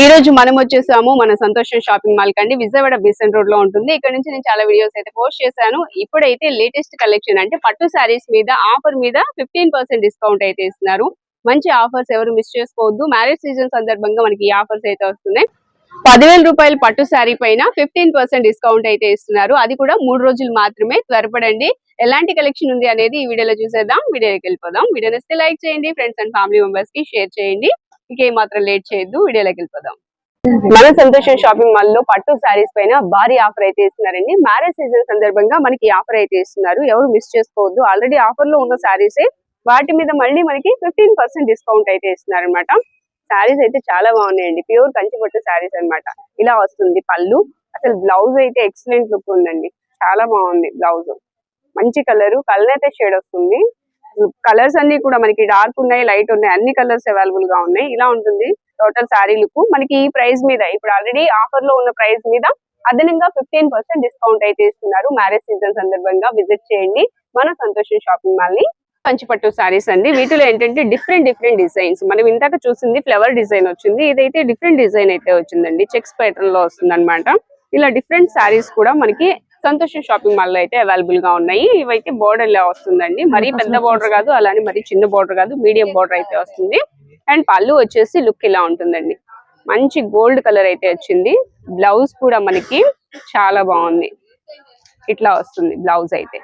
ఈ రోజు మనం వచ్చేసాము మన సంతోషం షాపింగ్ మాల్ కండి. విజయవాడ బీసెంట్ రోడ్లో ఉంటుంది. ఇక్కడ నుంచి నేను చాలా వీడియోస్ అయితే పోస్ట్ చేశాను. ఇప్పుడైతే లేటెస్ట్ కలెక్షన్ అంటే పట్టు శారీస్ మీద ఆఫర్ మీద ఫిఫ్టీన్ పర్సెంట్ డిస్కౌంట్ అయితే ఇస్తున్నారు. మంచి ఆఫర్స్ ఎవరు మిస్ చేసుకోవద్దు. మ్యారేజ్ సీజన్ సందర్భంగా మనకి ఈ ఆఫర్స్ అయితే వస్తున్నాయి. పదివేల రూపాయల పట్టు శారీ పైన ఫిఫ్టీన్ పర్సెంట్ డిస్కౌంట్ అయితే ఇస్తున్నారు. అది కూడా మూడు రోజులు మాత్రమే. త్వరపడండి. ఎలాంటి కలెక్షన్ ఉంది అనేది ఈ వీడియోలో చూసేద్దాం. వీడియోకి వెళ్ళిపోదాం. వీడియో నచ్చితే లైక్ చేయండి. ఫ్రెండ్స్ అండ్ ఫ్యామిలీ మెంబర్స్కి షేర్ చేయండి. ఇంకేం మాత్రం లేట్ చేయొద్దు వీడియోలోకి వెళ్ళిపోదాం. మన సంతోషం షాపింగ్ మాల్లో పట్టు శారీస్ పైన భారీ ఆఫర్ అయితే ఇస్తున్నారండి. మ్యారేజ్ సీజన్ సందర్భంగా మనకి ఆఫర్ అయితే ఇస్తున్నారు. ఎవరు మిస్ చేసుకోవద్దు. ఆల్రెడీ ఆఫర్లో ఉన్న శారీసే వాటి మీద మళ్ళీ మనకి ఫిఫ్టీన్ పర్సెంట్ డిస్కౌంట్ అయితే ఇస్తున్నారు అనమాట శారీస్ అయితే చాలా బాగున్నాయండి. ప్యూర్ కంచిపట్టు శారీస్ అన్నమాట. ఇలా వస్తుంది పళ్ళు. అసలు బ్లౌజ్ అయితే ఎక్సలెంట్ లుక్ ఉందండి. చాలా బాగుంది బ్లౌజ్ మంచి కలర్ కలర్ షేడ్ వస్తుంది. కలర్స్ అన్ని కూడా మనకి డార్క్ ఉన్నాయి లైట్ ఉన్నాయి అన్ని కలర్స్ అవైలబుల్గా ఉన్నాయి. ఇలా ఉంటుంది టోటల్ శారీ లుక్ మనకి ఈ ప్రైస్ మీద ఇప్పుడు ఆల్రెడీ ఆఫర్లో ఉన్న ప్రైస్ మీద అదనంగా ఫిఫ్టీన్ పర్సెంట్ డిస్కౌంట్ అయితే ఇస్తున్నారు. మ్యారేజ్ సీజన్ సందర్భంగా విజిట్ చేయండి. మన సంతోషం షాపింగ్ మాల్ని. పంచిపట్టు శారీస్ అండి. వీటిలో ఏంటంటే డిఫరెంట్ డిఫరెంట్ డిజైన్స్ మనం ఇందాక చూసింది ఫ్లవర్ డిజైన్ వచ్చింది. ఇదైతే డిఫరెంట్ డిజైన్ అయితే వచ్చిందండి. చెక్స్ ప్యాటర్న్లో వస్తుంది ఇలా డిఫరెంట్ శారీస్ కూడా మనకి సంతోషం షాపింగ్ మాల్లో అయితే అవైలబుల్గా ఉన్నాయి. ఇవైతే బోర్డర్ లా వస్తుందండి. మరీ పెద్ద బోర్డర్ కాదు అలానే మరీ చిన్న బోర్డర్ కాదు మీడియం బోర్డర్ అయితే వస్తుంది. అండ్ పళ్ళు వచ్చేసి లుక్ ఇలా ఉంటుందండి. మంచి గోల్డ్ కలర్ అయితే వచ్చింది. బ్లౌజ్ కూడా మనకి చాలా బాగుంది. ఇట్లా వస్తుంది బ్లౌజ్ అయితే.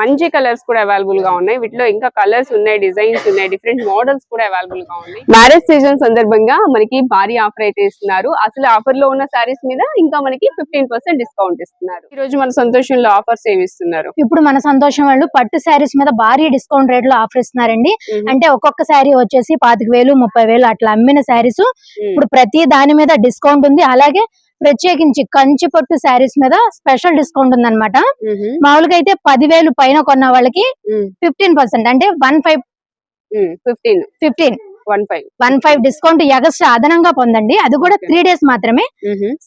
మంచి కలర్స్ కూడా అవైలబుల్గా ఉన్నాయి. వీటిలో ఇంకా కలర్స్ ఉన్నాయి డిజైన్స్ ఉన్నాయి డిఫరెంట్ మోడల్స్ కూడా అవైలబుల్గా ఉన్నాయి. మ్యారేజ్ సీజన్ సందర్భంగా మనకి భారీ ఆఫర్ అయితే ఇస్తున్నారు. అసలు ఆఫర్లో ఉన్న సారీస్ మీద ఇంకా మనకి ఫిఫ్టీన్ పర్సెంట్ డిస్కౌంట్ ఇస్తున్నారు. ఈ రోజు మన సంతోషంలో ఆఫర్స్ ఏమి ఇస్తున్నారు? ఇప్పుడు మన సంతోషం వాళ్ళు పట్టు శారీస్ మీద భారీ డిస్కౌంట్ రేట్లో ఆఫర్ ఇస్తున్నారండి. అంటే ఒక్కొక్క శారీ వచ్చేసి పాతిక వేలు ముప్పై వేలు అట్లా అమ్మిన శారీస్ ఇప్పుడు ప్రతి దాని మీద డిస్కౌంట్ ఉంది. అలాగే ప్రత్యేకించి కంచి పట్టు శారీస్ మీద స్పెషల్ డిస్కౌంట్ ఉంది అనమాట మామూలుగా అయితే పదివేలు పైన కొన్న వాళ్ళకి ఫిఫ్టీన్ పర్సెంట్ అంటే one five fifteen. Fifteen. One five. One five discount extra అదనంగా పొందండి. అది కూడా. త్రీ డేస్ మాత్రమే.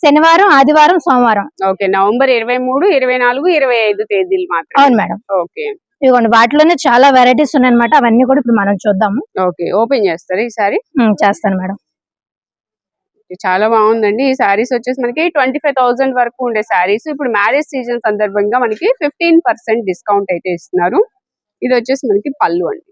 శనివారం ఆదివారం సోమవారం. ఓకే. నవంబర్ ఇరవై మూడు ఇరవై నాలుగు ఇరవై ఐదు తేదీలు మాత్రం అవును మేడం. ఓకే. ఇదిగోండి వాటిలోనే చాలా వెరైటీస్ ఉన్నాయన్నమాట. అవన్నీ కూడా ఇప్పుడు మనం చూద్దాము. ఓకే. ఓపెన్ చేస్తారు ఈ సారీ ఉమ్, చేస్తాను మేడం. చాలా బాగుందండి. ఈ శారీస్ వచ్చేసి మనకి ట్వంటీ ఫైవ్ థౌసండ్ వరకు ఉండే శారీస్ ఇప్పుడు మ్యారేజ్ సీజన్ సందర్భంగా మనకి ఫిఫ్టీన్ పర్సెంట్ డిస్కౌంట్ అయితే ఇస్తున్నారు. ఇది వచ్చేసి మనకి పళ్ళు అండి.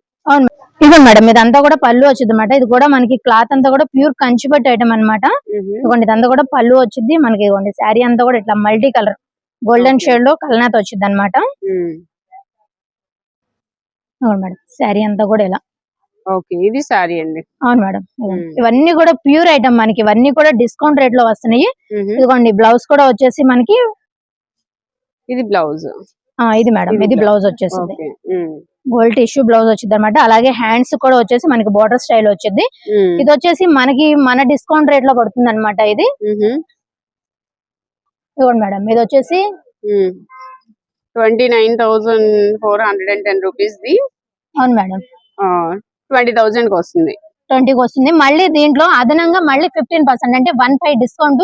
ఇదిగోండి మేడం ఇదంతా కూడా పళ్ళు వచ్చింది అనమాట ఇది కూడా మనకి క్లాత్ అంతా కూడా ప్యూర్ కంచిపట్టు ఐటమ్ అన్నమాట. ఇదిగోండి ఇదంతా కూడా పళ్ళు వచ్చింది. మనకి ఇదిగోండి శారీ అంతా కూడా ఇట్లా మల్టీ కలర్ గోల్డెన్. షేడ్లో కలనాథ్ వచ్చింది అనమాట మేడం శారీ అంతా కూడా ఇలా. ఓకే. ఇది శారీ అండి. అవును మేడం. ఇవన్నీ కూడా ప్యూర్ ఐటమ్ మనకి. ఇవన్నీ కూడా డిస్కౌంట్ రేట్లో వస్తున్నాయి ఇదిగోండి బ్లౌజ్ కూడా వచ్చేసి మనకి ఇది బ్లౌజ్. ఇది మేడం. ఇది. బ్లౌజ్. వచ్చేసింది. గోల్డ్ టిష్యూ బ్లౌజ్ వచ్చింది అనమాట అలాగే హ్యాండ్స్ కూడా వచ్చేసి మనకి బోర్డర్ స్టైల్ వచ్చింది. ఇది వచ్చేసి మనకి మన డిస్కౌంట్ రేట్లో పడుతుంది అనమాట ఇది. ఇదిగోండి మేడం. ఇది వచ్చేసి twenty nine thousand four hundred and ten rupees the అవును మేడం. ట్వంటీ థౌసండ్కి వస్తుంది. ట్వంటీకి వస్తుంది. మళ్ళీ దీంట్లో అదనంగా మళ్ళీ ఫిఫ్టీన్ పర్సెంట్ అంటే వన్ ఫైవ్ డిస్కౌంట్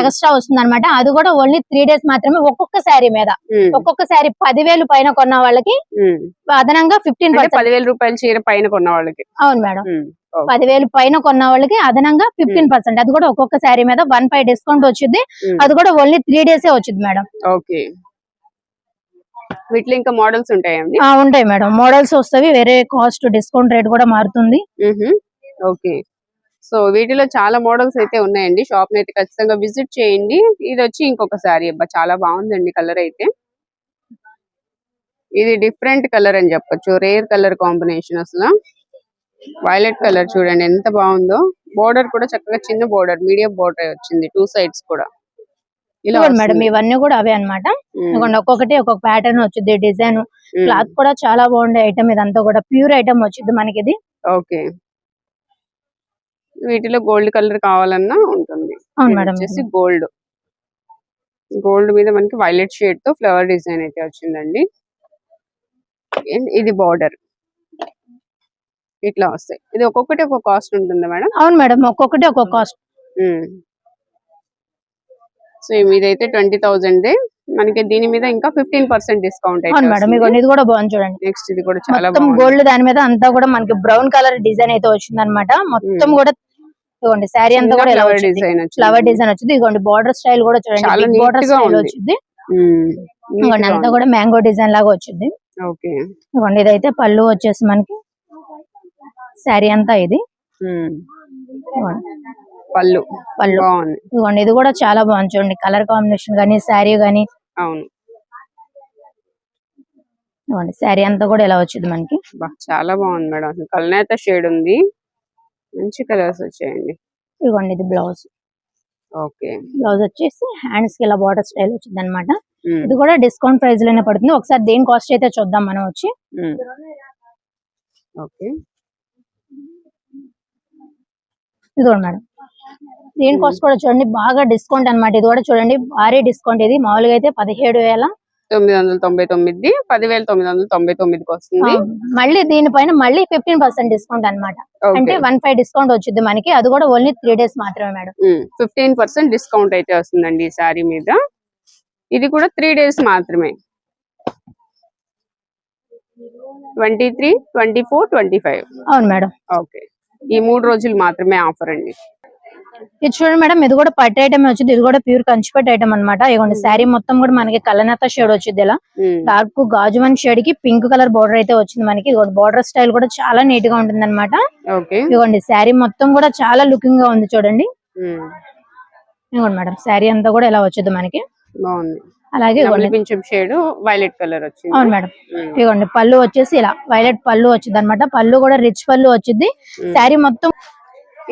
ఎక్స్ట్రా వస్తుంది అనమాట అది కూడా ఓన్లీ త్రీ డేస్ మాత్రమే ఒక్కొక్క శారీ మీద. ఒక్కొక్క శారీ పదివేలు పైన కొన్న వాళ్ళకి అదనంగా ఫిఫ్టీన్ పదివేల రూపాయల చీర పైన కొన్న వాళ్ళకి. అవును మేడం. పదివేలు పైన కొన్న వాళ్ళకి అదనంగా ఫిఫ్టీన్ పర్సెంట్. అది కూడా ఒక్కొక్క శారీ మీద వన్ ఫైవ్ డిస్కౌంట్ వచ్చింది అది కూడా ఓన్లీ త్రీ డేసే వచ్చింది మేడం. ఓకే. వీటిలో ఇంకా మోడల్స్ ఉంటాయండి ఉంటాయి మేడం. మోడల్స్ వస్తాయి వేరే కాస్ట్ డిస్కౌంట్ రేట్ కూడా మారుతుంది. ఓకే. సో వీటిలో చాలా మోడల్స్ అయితే ఉన్నాయండి. షాప్ని అయితే ఖచ్చితంగా విజిట్ చేయండి. ఇది వచ్చి ఇంకొక సారీ అబ్బా చాలా బాగుందండి కలర్ అయితే. ఇది డిఫరెంట్ కలర్ అని చెప్పొచ్చు. రేర్ కలర్ కాంబినేషన్ అసలు. వైలెట్ కలర్ చూడండి ఎంత బాగుందో. బోర్డర్ కూడా చక్కగా చిన్న బోర్డర్ మీడియం బోర్డర్ వచ్చింది టూ సైడ్స్ కూడా. ఇదిగోండి మేడం. ఇవన్నీ కూడా అవే. ఇదిగోండి ఒక్కొక్కటి ఒక్కొక్క ప్యాటర్న్ వచ్చింది డిజైన్. క్లాత్ కూడా చాలా బాగుండే ఐటమ్ ఇదంతా కూడా. ప్యూర్ ఐటమ్ వచ్చింది మనకి ఇది ఓకే. వీటిలో గోల్డ్ కలర్ కావాలన్నా ఉంటుంది. అవును మేడం. వచ్చేసి గోల్డ్ గోల్డ్ మీద మనకి వైలెట్ షేడ్తో ఫ్లవర్ డిజైన్ అయితే వచ్చిందండి. ఇది బార్డర్ ఇట్లా వస్తాయి. ఇది ఒక్కొక్కటి ఒక్కొక్క కాస్ట్ ఉంటుంది మేడం. అవును మేడం ఒక్కొక్కటి ఒక్కొక్క కాస్ట్ సో ఇదైతే ట్వంటీ థౌజండ్. మనకి దీని మీద ఇంకా ఫిఫ్టీన్ పర్సెంట్ డిస్కౌంట్ అవును మేడం ఇది కూడా బాగుంది చూడండి. నెక్స్ట్ ఇది కూడా చాలా మొత్తం గోల్డ్ దాని మీద అంతా కూడా మనకి బ్రౌన్ కలర్ డిజైన్ అయితే వచ్చింది అనమాట మొత్తం కూడా ఇదిగోండి శారీ అంతా కూడా ఫ్లవర్ డిజైన్ ఫ్లవర్ డిజైన్ వచ్చింది. ఇదిగోండి బార్డర్ స్టైల్ కూడా చూడండి. Border style. వచ్చింది. ఇదిగోండి అంతా కూడా మ్యాంగో డిజైన్ లాగా వచ్చింది. ఇదిగోండి ఇదైతే పళ్ళు వచ్చేసి మనకి శారీ అంతా ఇది. పళ్ళు. పళ్ళు. బాగుంది. ఇదిగోండి ఇది కూడా చాలా బాగుంది చూడండి కలర్ కాంబినేషన్ గానీ శారీ గానీ అవును. ఇదిగోండి శారీ అంతా కూడా ఇలా వచ్చింది మనకి? బా చాలా బాగుంది మేడం. అసలు కల్నేత షేడ్ ఉంది. మంచి కలర్స్ వచ్చాయండి. ఇదిగోండి ఇది బ్లౌజ్. ఓకే. బ్లౌజ్ వచ్చేసి హ్యాండ్స్కి ఇలా బార్డర్ స్టైల్ వచ్చింది అనమాట ఇది కూడా డిస్కౌంట్ ప్రైస్లోనే పడుతుంది. ఒకసారి దేని కాస్ట్ అయితే చూద్దాం మనం వచ్చి. ఓకే. ఇదిగోండి మేడం. దీని కాస్ట్ కూడా చూడండి బాగా డిస్కౌంట్ అన్నమాట. ఇది కూడా చూడండి భారీ డిస్కౌంట్ ఇది. మామూలుగా అయితే పదిహేడు వేల. తొమ్మిది వందల తొంభై తొమ్మిది పదివేల తొమ్మిది వందల తొంభై తొమ్మిదికి వస్తుంది. మళ్ళీ దీనిపైన మళ్ళీ ఫిఫ్టీన్ పర్సెంట్ డిస్కౌంట్ అన్నమాట. అంటే వన్ ఫైవ్ డిస్కౌంట్ వచ్చింది మనకి. అది కూడా ఓన్లీ త్రీ డేస్ మాత్రమే మేడం. ఫిఫ్టీన్ పర్సెంట్ డిస్కౌంట్ అయితే వస్తుందండి ఈ సారీ మీద. ఇది కూడా త్రీ డేస్ మాత్రమే. Twenty three twenty four twenty five అవును మేడం. ఓకే ఈ మూడు రోజులు మాత్రమే ఆఫర్ అండి. ఇది చూడండి మేడం ఇది కూడా పట్టు ఐటమ్ వచ్చింది. ఇది కూడా ప్యూర్ కంచిపట్టు ఐటమ్ అనమాట ఇదిగోండి శారీ మొత్తం కూడా మనకి కలనేత షేడ్ వచ్చింది ఇలా. ఉమ్, డార్క్ గాజువన్ షేడ్కి పింక్ కలర్ బార్డర్ అయితే వచ్చింది మనకి. ఇదిగోండి బార్డర్ స్టైల్ కూడా చాలా నీట్గా ఉంటుంది అనమాట ఇదిగోండి శారీ మొత్తం కూడా చాలా లుకింగ్గా ఉంది చూడండి. ఉమ్, ఇదిగోండి మేడం శారీ అంతా కూడా ఇలా వచ్చింది మనకి. అలాగే షేడ్ వైలెట్ కలర్ వచ్చింది. అవును మేడం. ఇదిగోండి పళ్ళు వచ్చేసి ఇలా వైలెట్ పళ్ళు వచ్చింది అనమాట పళ్ళు కూడా రిచ్ పళ్ళు వచ్చింది. శారీ మొత్తం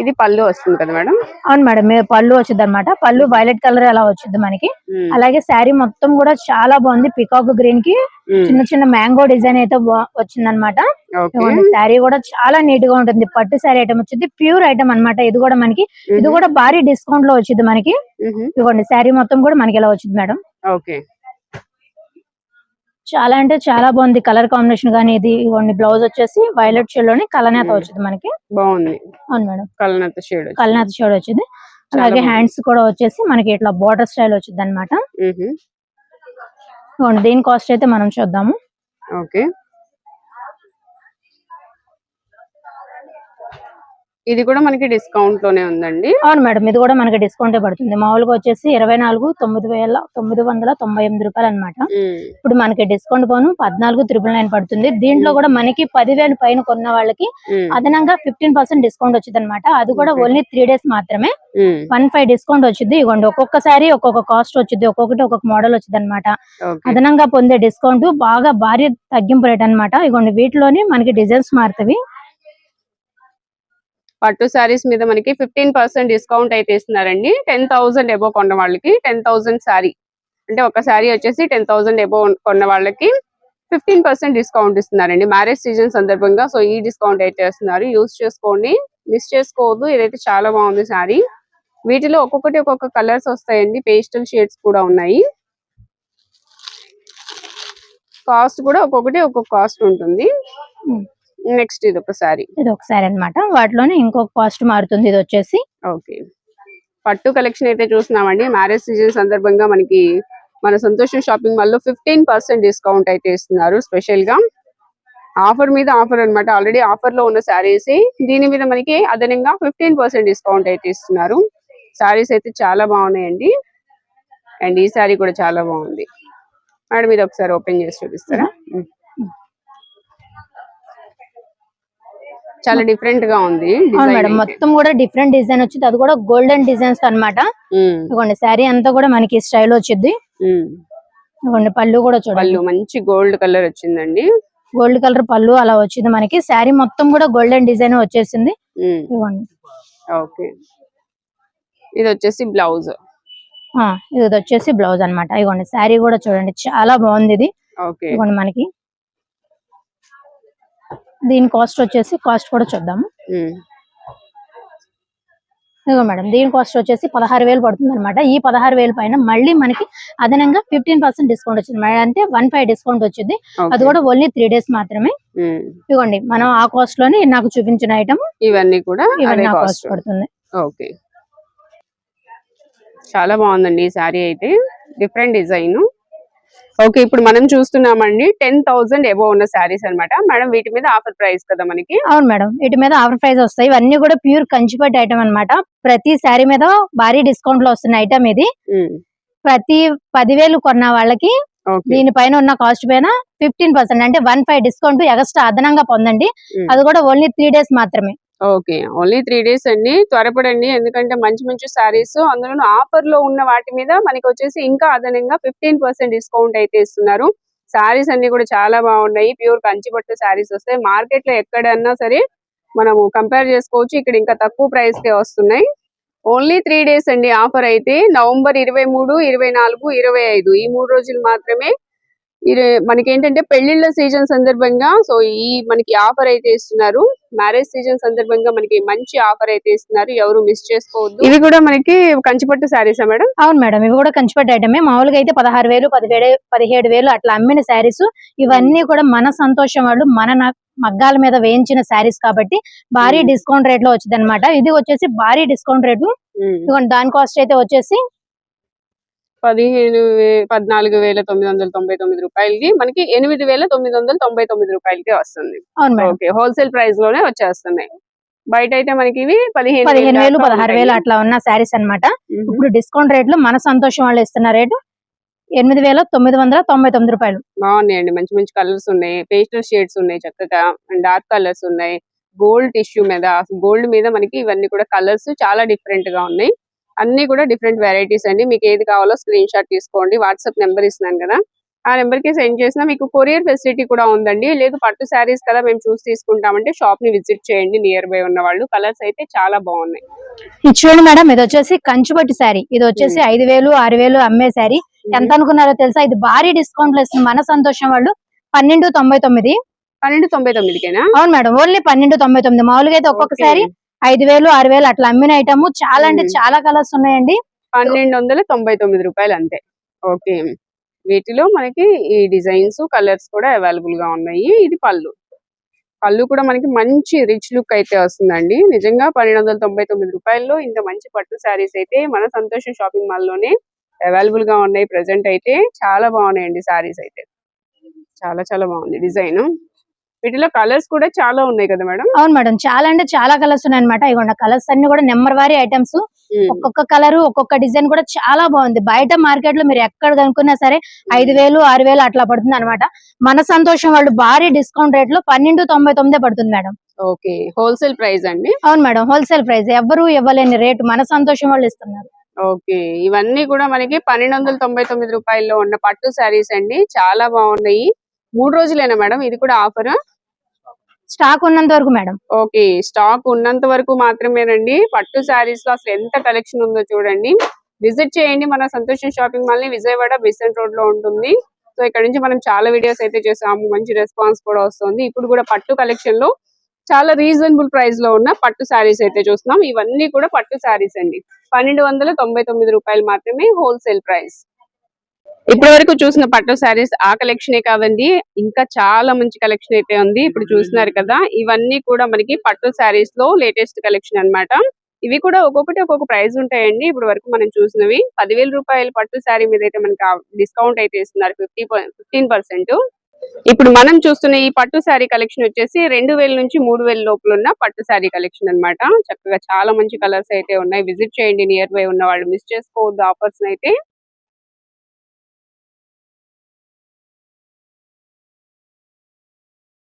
ఇది పళ్ళు వస్తుంది కదా మేడం? అవును మేడం పళ్ళు వచ్చింది అనమాట పళ్ళు వైలెట్ కలర్ అలా వచ్చింది మనకి. అలాగే శారీ మొత్తం కూడా చాలా బాగుంది. పికాక్ గ్రీన్కి చిన్న చిన్న మ్యాంగో డిజైన్ అయితే వచ్చింది అనమాట శారీ కూడా చాలా నీట్గా ఉంటుంది. పట్టు శారీ ఐటమ్ వచ్చింది ప్యూర్ ఐటమ్ అన్నమాట ఇది కూడా మనకి. ఇది కూడా భారీ డిస్కౌంట్లో వచ్చింది మనకి. ఇదిగోండి శారీ మొత్తం కూడా మనకి ఇలా వచ్చింది మేడం. ఓకే. చాలా అంటే చాలా బాగుంది కలర్ కాంబినేషన్ గానీ ఇది ఇవ్వండి. బ్లౌజ్ వచ్చేసి వైలెట్ షేడ్లోని కలనేత. వచ్చింది మనకి. బాగుంది. అవును మేడం. కలనత షేడ్ కలనేత షేడ్ వచ్చింది. అలాగే. హ్యాండ్స్ కూడా వచ్చేసి మనకి ఇట్లా బార్డర్ స్టైల్ వచ్చింది అనమాట దీని కాస్ట్ అయితే మనం చూద్దాము. ఓకే. ఇది కూడా మనకి డిస్కౌంట్లోనే ఉందండి. అవును మేడం ఇది కూడా మనకి డిస్కౌంట్ పడుతుంది. మామూలుగా వచ్చేసి ఇరవై నాలుగు తొమ్మిది వేల తొమ్మిది వందల తొంభై ఎనిమిది రూపాయలు అనమాట ఇప్పుడు మనకి డిస్కౌంట్ పోను పద్నాలుగు త్రిబుల్ నైన్ పడుతుంది. దీంట్లో కూడా మనకి పదివేలు పైన కొన్న వాళ్ళకి అదనంగా ఫిఫ్టీన్ పర్సెంట్ డిస్కౌంట్ వచ్చింది అనమాట అది కూడా. ఓన్లీ త్రీ డేస్ మాత్రమే. వన్ ఫైవ్ డిస్కౌంట్ వచ్చింది. ఇవ్వండి ఒక్కొక్కసారి ఒక్కొక్క కాస్ట్ వచ్చింది. ఒక్కొక్కటి ఒక్కొక్క మోడల్ వచ్చింది అనమాట అదనంగా పొందే డిస్కౌంట్ బాగా భారీ తగ్గింపు రేట్ అనమాట ఇవ్వండి వీటిలోనే మనకి డిజైన్స్ మారుతవి. పట్టు శారీస్ మీద మనకి ఫిఫ్టీన్ పర్సెంట్ డిస్కౌంట్ అయితే ఇస్తున్నారండి. టెన్ థౌసండ్ ఎబో కొన్న వాళ్ళకి టెన్ థౌసండ్ శారీ అంటే ఒక శారీ వచ్చేసి టెన్ థౌసండ్ ఎబో కొన్న వాళ్ళకి ఫిఫ్టీన్ పర్సెంట్ డిస్కౌంట్ ఇస్తున్నారండి. మ్యారేజ్ సీజన్ సందర్భంగా సో ఈ డిస్కౌంట్ అయితే ఇస్తున్నారు. యూస్ చేసుకోండి. మిస్ చేసుకోవద్దు. ఇదైతే చాలా బాగుంది శారీ వీటిలో ఒక్కొక్కటి ఒక్కొక్క కలర్స్ వస్తాయండి. పేస్టల్ షేడ్స్ కూడా ఉన్నాయి. కాస్ట్ కూడా ఒక్కొక్కటి ఒక్కొక్క కాస్ట్ ఉంటుంది. Hmm. నెక్స్ట్ ఇది ఒక శారీ. ఇది ఒకసారి అన్నమాట. వాటిలోనే ఇంకొక కాస్ట్ మారుతుంది. ఇది వచ్చేసి ఓకే. పట్టు కలెక్షన్ అయితే చూస్తున్నామండి. మ్యారేజ్ సీజన్ సందర్భంగా మనకి మన సంతోషం షాపింగ్ మాల్లో ఫిఫ్టీన్ పర్సెంట్ డిస్కౌంట్ అయితే ఇస్తున్నారు స్పెషల్గా. ఆఫర్ మీద ఆఫర్ అన్నమాట. ఆల్రెడీ ఆఫర్లో ఉన్న శారీస్ దీని మీద మనకి అదనంగా ఫిఫ్టీన్ పర్సెంట్ డిస్కౌంట్ అయితే ఇస్తున్నారు. శారీస్ అయితే చాలా బాగున్నాయండి. అండ్ ఈ శారీ కూడా చాలా బాగుంది. మేడం ఇది ఒకసారి ఓపెన్ చేసి చూపిస్తారా? చాలా డిఫరెంట్గా ఉంది మేడం. మొత్తం కూడా డిఫరెంట్ డిజైన్ వచ్చింది. అది కూడా గోల్డెన్ డిజైన్స్ ఇదిగోండి శారీ అంతా కూడా మనకి స్టైల్ వచ్చింది. ఇదిగోండి పళ్ళు కూడా చూడండి. మంచి గోల్డ్ కలర్ వచ్చిందండి. గోల్డ్ కలర్ పళ్ళు అలా వచ్చింది మనకి. శారీ మొత్తం కూడా గోల్డెన్ డిజైన్ వచ్చేసింది. ఇదిగోండి. ఓకే. ఇది వచ్చేసి బ్లౌజ్. ఇది వచ్చేసి బ్లౌజ్ అన్నమాట. ఇదిగోండి శారీ కూడా చూడండి చాలా బాగుంది ఇది. ఇదిగోండి మనకి. దీని కాస్ట్ వచ్చేసి కాస్ట్ కూడా చూద్దాము. ఇదిగో మేడం దీని కాస్ట్ వచ్చేసి పదహారు వేలు పడుతుంది అనమాట ఈ పదహారు వేలు పైన మళ్ళీ మనకి అదనంగా ఫిఫ్టీన్ పర్సెంట్ డిస్కౌంట్ వచ్చింది. మేడం అంటే వన్ ఫైవ్ డిస్కౌంట్ వచ్చింది. అది కూడా ఓన్లీ త్రీ డేస్ మాత్రమే. ఇదిగోండి మనం ఆ కాస్ట్లోనే నాకు చూపించిన ఐటమ్ ఇవన్నీ కూడా ఇవన్నీ కాస్ట్ పడుతుంది. ఓకే. చాలా బాగుందండి ఈ శారీ అయితే. డిఫరెంట్ డిజైన్ ఓకే ఇప్పుడు మనం చూస్తున్నామండి టెన్ థౌసండ్ ఎబో ఉన్న శారీస్ అన్నమాట. మేడం వీటి మీద ఆఫర్ ప్రైస్ కదా మనకి? అవును మేడం వీటి మీద ఆఫర్ ప్రైస్ వస్తాయి. ఇవన్నీ కూడా ప్యూర్ కంచిపట్ ఐటమ్ అన్నమాట. ప్రతి శారీ మీద భారీ డిస్కౌంట్లో వస్తున్న ఐటమ్ ఇది. ప్రతి పదివేలు కొన్న వాళ్ళకి దీనిపైన ఉన్న కాస్ట్ పైన ఫిఫ్టీన్ పర్సెంట్ అంటే వన్ ఫైవ్ డిస్కౌంట్ ఎక్స్ట్రా అదనంగా పొందండి. అది కూడా ఓన్లీ త్రీ డేస్ మాత్రమే. ఓకే. ఓన్లీ త్రీ డేస్ అండి. త్వరపడండి. ఎందుకంటే మంచి మంచి శారీస్ అందులో ఆఫర్లో ఉన్న వాటి మీద మనకి వచ్చేసి ఇంకా అదనంగా ఫిఫ్టీన్ పర్సెంట్ డిస్కౌంట్ అయితే ఇస్తున్నారు. శారీస్ అన్ని కూడా చాలా బాగున్నాయి. ప్యూర్ కంచిపట్టు శారీస్ వస్తాయి మార్కెట్లో ఎక్కడన్నా సరే మనము కంపేర్ చేసుకోవచ్చు. ఇక్కడ ఇంకా తక్కువ ప్రైస్ కే వస్తున్నాయి. ఓన్లీ త్రీ డేస్ అండి ఆఫర్ అయితే. నవంబర్ ఇరవై మూడు ఇరవై నాలుగు ఇరవై ఐదు ఈ మూడు రోజులు మాత్రమే ఇది మనకి ఏంటంటే పెళ్ళిళ్ళ సీజన్ సందర్భంగా సో ఈ మనకి ఆఫర్ అయితే ఇస్తున్నారు. మ్యారేజ్ సీజన్ సందర్భంగా మనకి మంచి ఆఫర్ అయితే ఇస్తున్నారు. ఎవరు మిస్ చేసుకోవద్దు. ఇవి కూడా మనకి కంచిపట్టు శారీసా మేడం? అవును మేడం ఇవి కూడా కంచిపట్ ఐటమే. మామూలుగా అయితే పదహారు వేలు పదిహేడు పదిహేడు వేలు అట్లా అమ్మిన శారీస్. ఇవన్నీ కూడా మన సంతోషం వాళ్ళు మన న- మగ్గాల మీద వేయించిన శారీస్ కాబట్టి భారీ. డిస్కౌంట్ రేట్లో వచ్చింది అనమాట ఇది వచ్చేసి భారీ డిస్కౌంట్ రేటు. దాని కాస్ట్ అయితే వచ్చేసి పదిహేను వే- పద్నాలుగు వేల తొమ్మిది వందల తొంభై తొమ్మిది రూపాయలకి మనకి ఎనిమిది వేల తొమ్మిది వందల తొంభై తొమ్మిది రూపాయలకి వస్తుంది. ఓకే హోల్సేల్ ప్రైస్లోనే వచ్చేస్తున్నాయి. బయట అయితే మనకి ఇవి పదిహేను పదిహేను వేలు పదహారు వేలు. అట్లా ఉన్న శారీస్ అన్నమాట. మ్మ్. ఇప్పుడు డిస్కౌంట్ రేట్లో మన సంతోషం వాళ్ళు ఇస్తున్న రేటు ఎనిమిది వేల తొమ్మిది వందల తొంభై తొమ్మిది రూపాయలు. బాగున్నాయండి మంచి మంచి కలర్స్ ఉన్నాయి. పేస్టల్ షేడ్స్ ఉన్నాయి చక్కగా డార్క్ కలర్స్ ఉన్నాయి. గోల్డ్ టిష్యూ మీద గోల్డ్ మీద మనకి ఇవన్నీ కూడా కలర్స్ చాలా డిఫరెంట్గా ఉన్నాయి. అన్ని కూడా డిఫరెంట్ వెరైటీస్ అండి. మీకు ఏది కావాలో స్క్రీన్ షాట్ తీసుకోండి. వాట్సాప్ నెంబర్ ఇస్తున్నాను కదా. ఆ నెంబర్కి సెండ్ చేసినా మీకు కొరియర్ ఫెసిలిటీ కూడా ఉందండి. లేదు పట్టు శారీస్ కదా మేము చూసి తీసుకుంటామంటే షాప్ని విజిట్ చేయండి. నియర్ బై ఉన్న వాళ్ళు. కలర్స్ అయితే చాలా బాగున్నాయి. ఇది చూడండి మేడం ఇది వచ్చేసి కంచుపట్టి శారీ. ఇది వచ్చేసి ఐదు వేలు ఆరు వేలు అమ్మే శారీ. ఎంత అనుకున్నారో తెలుసా? ఇది భారీ డిస్కౌంట్లో ఇస్తుంది మన సంతోషం వాళ్ళు పన్నెండు తొంభై తొమ్మిది. పన్నెండు తొంభై తొమ్మిదికేనా? అవును మేడం ఓన్లీ పన్నెండు తొంభై తొమ్మిది. మామూలుగా అయితే ఒక్కొక్క Okay. శారీ ఐదు వేలు ఆరు వేలు అట్లా అమ్మిన ఐటమ్. చాలా అంటే. చాలా కలర్స్ ఉన్నాయండి. పన్నెండు వందల తొంభై తొమ్మిది రూపాయలు అంతే. ఓకే. వీటిలో మనకి ఈ డిజైన్స్ కలర్స్ కూడా అవైలబుల్గా ఉన్నాయి. ఇది పళ్ళు. పళ్ళు కూడా మనకి మంచి రిచ్ లుక్ అయితే వస్తుందండి. నిజంగా పన్నెండు వందల తొంభై తొమ్మిది రూపాయల్లో ఇంత మంచి పట్టు శారీస్ అయితే మన సంతోషం షాపింగ్ మాల్లోనే అవైలబుల్గా ఉన్నాయి. ప్రెసెంట్ అయితే చాలా బాగున్నాయండి శారీస్ అయితే. చాలా చాలా బాగుంది డిజైన్. వీటిలో కలర్స్ కూడా చాలా ఉన్నాయి కదా మేడం? అవును మేడం చాలా అంటే చాలా కలర్స్ ఉన్నాయి అనమాట ఇగోండి కలర్స్ అన్ని కూడా నెంబర్ వారీ ఐటమ్స్. ఒక్కొక్క కలర్ ఒక్కొక్క డిజైన్ కూడా చాలా బాగుంది. బయట మార్కెట్లో మీరు ఎక్కడ కనుక్కున్నా సరే ఐదు వేలు ఆరు వేలు అట్లా పడుతుంది అనమాట మన సంతోషం వాళ్ళు భారీ డిస్కౌంట్ రేట్లో పన్నెండు తొంభై తొమ్మిదే పడుతుంది మేడం. ఓకే. హోల్సేల్ ప్రైస్ అండి? అవును మేడం హోల్సేల్ ప్రైస్ ఎవరు ఇవ్వలేని రేటు మన సంతోషం వాళ్ళు ఇస్తున్నారు. ఓకే. ఇవన్నీ కూడా మనకి పన్నెండు వందల తొంభై తొమ్మిది రూపాయల్లో ఉన్న పట్టు శారీస్ అండి. చాలా బాగున్నాయి. మూడు రోజులేనా మేడం? ఇది కూడా ఆఫర్? స్టాక్ ఉన్నంత వరకు మేడం. ఓకే స్టాక్ ఉన్నంత వరకు మాత్రమేనండి. పట్టు శారీస్లో అసలు ఎంత కలెక్షన్ ఉందో చూడండి. విజిట్ చేయండి మన సంతోషం షాపింగ్ మాల్ని విజయవాడ బిసెంట్ రోడ్లో ఉంటుంది. సో ఇక్కడ నుంచి మనం చాలా వీడియోస్ అయితే చేసాము. మంచి రెస్పాన్స్ కూడా వస్తుంది. ఇప్పుడు కూడా పట్టు కలెక్షన్లో చాలా రీజనబుల్ ప్రైస్లో ఉన్న పట్టు శారీస్ అయితే చూస్తున్నాం. ఇవన్నీ కూడా పట్టు శారీస్ అండి. పన్నెండు వందల తొంభై తొమ్మిది రూపాయలు మాత్రమే హోల్సేల్ ప్రైస్. ఇప్పటి వరకు చూసిన పట్టు శారీస్ ఆ కలెక్షనే కాదండి. ఇంకా చాలా మంచి కలెక్షన్ అయితే ఉంది. ఇప్పుడు చూస్తున్నారు కదా ఇవన్నీ కూడా మనకి పట్టు శారీస్లో లేటెస్ట్ కలెక్షన్ అన్నమాట. ఇవి కూడా ఒక్కొక్కటి ఒక్కొక్క ప్రైస్ ఉంటాయండి. ఇప్పుడు వరకు మనం చూసినవి. పదివేల రూపాయల పట్టు శారీ మీద అయితే మనకి డిస్కౌంట్ అయితే ఇస్తున్నారు. Fifty fifteen percent. ఇప్పుడు మనం చూస్తున్న ఈ పట్టు శారీ కలెక్షన్ వచ్చేసి రెండు వేల నుంచి మూడు వేల లోపల ఉన్న పట్టు శారీ కలెక్షన్ అన్నమాట. చక్కగా చాలా మంచి కలర్స్ అయితే ఉన్నాయి. విజిట్ చేయండి నియర్ బై ఉన్న వాళ్ళు. మిస్ చేసుకోవద్దు. ఆఫర్స్ అయితే